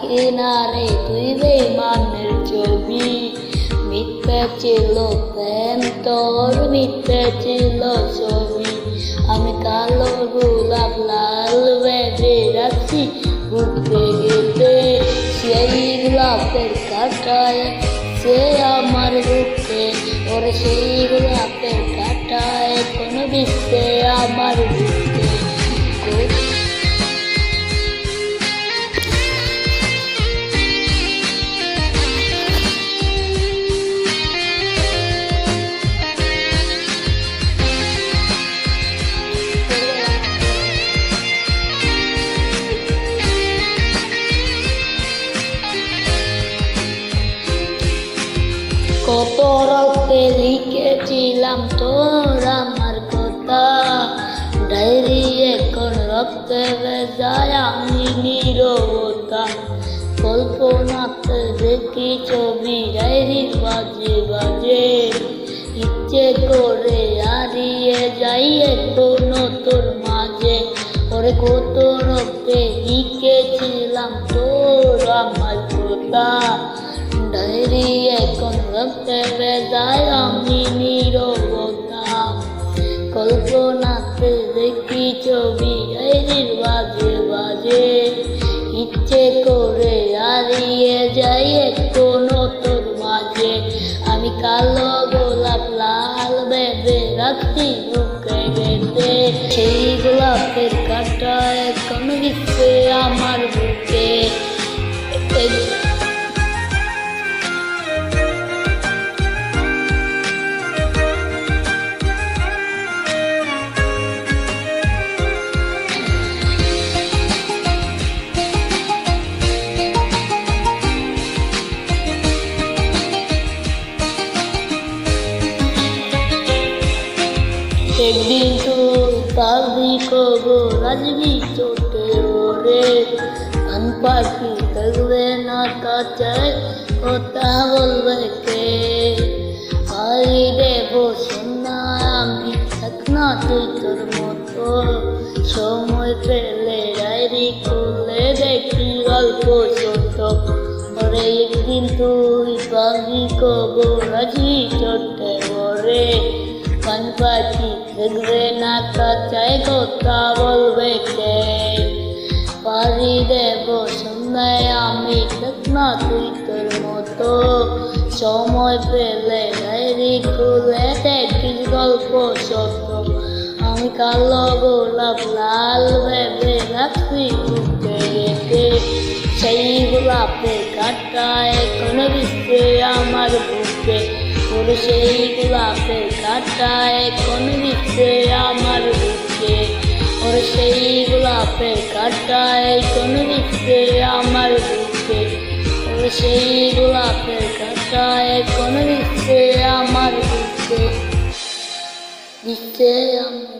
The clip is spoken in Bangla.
কিনারে তুই বেমানের ছবি। মিথ্যে ছিল প্রেম, তোর মিথ্যে ছিল ছবি। আমি কালো গোলাপ, লাল বেঁধে রাখছি ঘুরতে গেতে সেই গোলাপের কাটায়, সে আমার বুকে। ওর সেই গোলাপের কাটায়, কোনো বিশ্বে আমার বুকে। কত রক্তে লিখেছিলাম তোর আমার কথা। ডায়েরি এখন রক্তে বেজায় আমি নীরবতা। কল্পনাতে দেখি ছবি ডায়েরির বাজে বাজে। ইচ্ছে করে হারিয়ে যাই এখনও তোর মাঝে। ওরে কত রক্তে লিখেছিলাম তোর আমার কথা। ডায়েরি এখন রক্তে বেজায় আমি নীরবতা কল্পনাতে দেখি ছবি ডায়েরির বাজে বাজে। ইচ্ছে করে হারিয়ে যাই কোনো তোর মাঝে। আমি কালো গোলাপ, লাল বেঁধে রাখছি বুকে বেঁধে সেই গোলাপের কাটা এখন বিশ্বে আমার বুকে। একদিন তুই পাবি খবর আসবি চোটে ওরে। কান পাখি থাকবে না কাছে কথা বলবে কে? আই দেব সোনা, আমি না তুই তোর মতো। সময় পেলে ডায়েরি খুলে দেখি গল্প ছোট। ওরে একদিন তুই পাবি খবর আসবি চোটে ওরে। কান পাখি দেখবে না কাচায় কথা বলবে কে? পারি দেব সন্ধ্যায় আমি না তুই তোর মতো। সময় পেলে ডায়েরি খুলে দেখিস গল্প সত্য আমি কালো গোলাপ লাল ভেবে রাখছি বুকে রেখে। সেই গোলাপের কাটায় কোনো বিশ্বে আমার বুকে। ওর সেই গোলাপের কাটায় এখন দিচ্ছে আমার বুকে? ওর সেই গোলাপের কাটায় এখন দিচ্ছে আমার বুকে? ওর সেই গোলাপের কাটায় এখন দিচ্ছে আমার বুকে? দিচ্ছে আমার